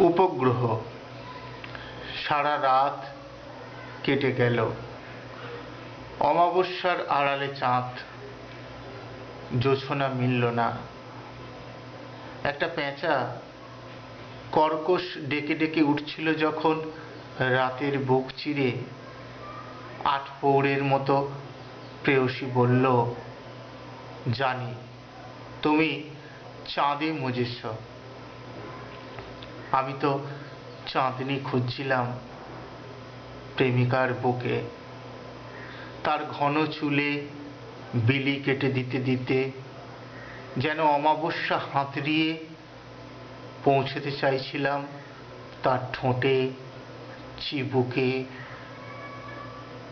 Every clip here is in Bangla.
উপগ্রহ। সারা রাত কেটে গেল। অমাবস্যার আড়ালে চাঁদ। জোছনা মিলল না। একটা পেঁচা কর্কশ ডেকে ডেকে উঠছিল যখন রাতের বুক চিরে আট পৌড়ের মতো প্রেয়সী বলল, জানি, তুমি চাঁদে মজেছ। আমি তো চাঁদনি খুঁজছিলাম প্রেমিকার বুকে। তার ঘন চুলে বিলি কেটে দিতে দিতে যেন অমাবস্যা হাতড়িয়ে পৌঁছতে চাইছিলাম তার ঠোঁটে চিবুকে।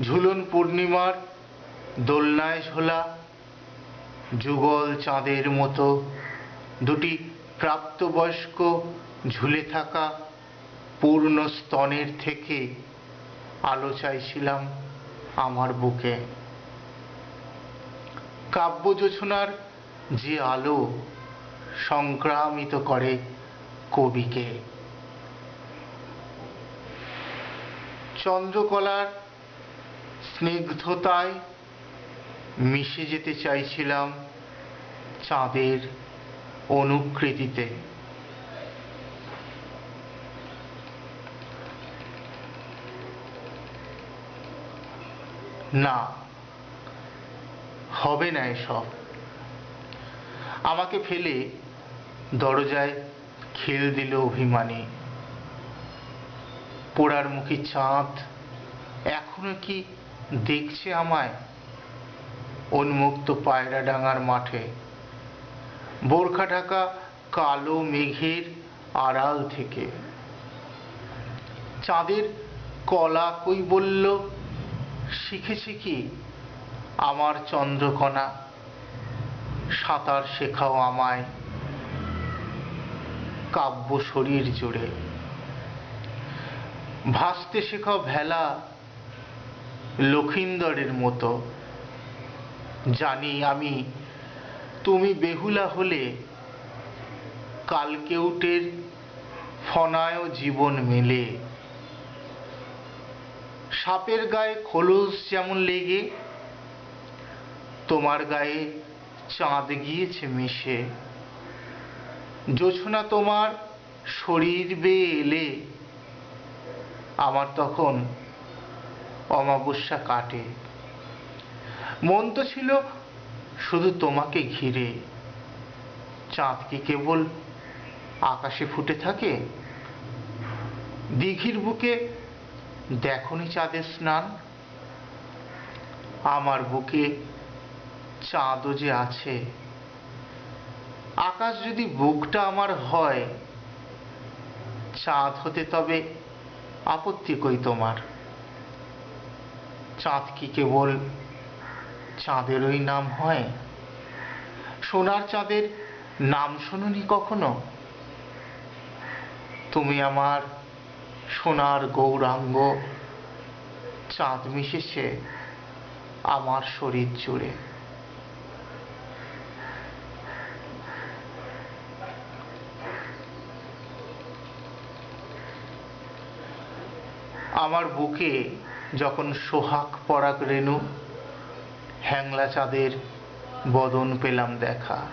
ঝুলন পূর্ণিমার দোলনায় ঝোলা যুগল চাঁদের মতো দুটি প্রাপ্তবয়স্ক ঝুলে থাকা পূর্ণ স্তনের থেকে আলো চাইছিলাম আমার বুকে। কাব্য জোছনার যে আলো সংক্রামিত করে কবিকে। চন্দ্রকলার স্নিগ্ধতায় মিশে যেতে চাইছিলাম চাঁদের অনুকৃতিতে। না, হবে না এসব। আমাকে ফেলে দরজায় খেল দিল অভিমানী। পোড়ার মুখী চাঁদ এখনও কি দেখছে আমায়? উন্মুক্ত পায়রা ডাঙার মাঠে। বোরখা ঢাকা কালো মেঘের আড়াল থেকে। চাঁদের কলা কই বলল? শিখেছে কি? আমার চন্দ্রকণা, সাঁতার শেখাও আমায়, কাব্য শরীর জুড়ে। ভাসতে শেখাও ভেলা, লক্ষিন্দরের মতো। জানি আমি, তুমি বেহুলা হলে কালকেউটের ফনায় জীবন মেলে। সাপের গায়ে খোলস যেমন লেগে, তোমার গায়ে চাঁদ গিয়েছে মিশে। জোছনা তোমার শরীর বেয়ে এলে আমার তখন অমাবস্যা কাটে। মন তো ছিল শুধু তোমাকে ঘিরে। চাঁদ কি কেবল আকাশে ফুটে থাকে। দিঘির বুকে দেখনি চাঁদের স্নান। আমার বুকে চাঁদও যে আছে। আকাশ যদি বুকটা আমার হয়, চাঁদ হতে তবে আপত্তি কই তোমার? চাঁদ কি কেবল চাঁদেরই নাম হয়? সোনার চাঁদের নাম শুনুনি কখনো? তুমি আমার সোনার গৌরাঙ্গ, চাঁদ মিশেছে আমার শরীর জুড়ে। আমার বুকে যখন সোহাগ পরাগ রেণু, হ্যাংলা চাঁদের বদন পেলাম দেখা।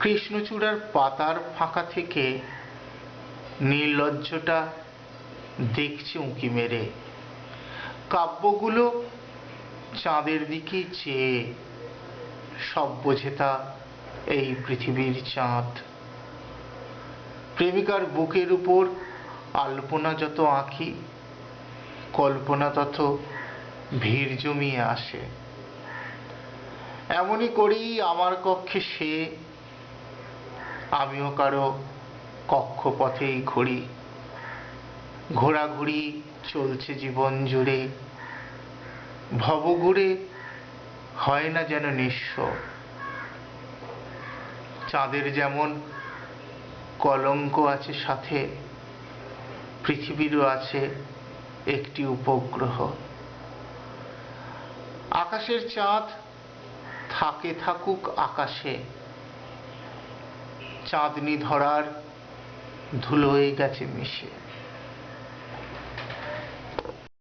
কৃষ্ণচূড়ার পাতার ফাঁকা থেকে নির্লজ্জটা দেখছে উঁকি মেরে। কাব্যগুলো চাঁদের দিকে চেয়ে, সব বোঝে তা এই পৃথিবীর চাঁদ। প্রেমিকার বুকের উপর আলপনা যত আঁকি কল্পনা তত ভিড় জমিয়ে আসে। এমনই করেই আমার কক্ষে সে, আমিও কারও কক্ষপথেই ঘুরি ঘোরাঘুরি চলছে জীবন জুড়ে। ভবঘুরে হয় না যেন নিঃস্ব। চাঁদের যেমন কলঙ্ক আছে সাথে, পৃথিবীরও আছে একটি উপগ্রহ। আকাশের চাঁদ থাকে থাকুক আকাশে। চাঁদনি ধরার ধুলোয় গেছে মিশে।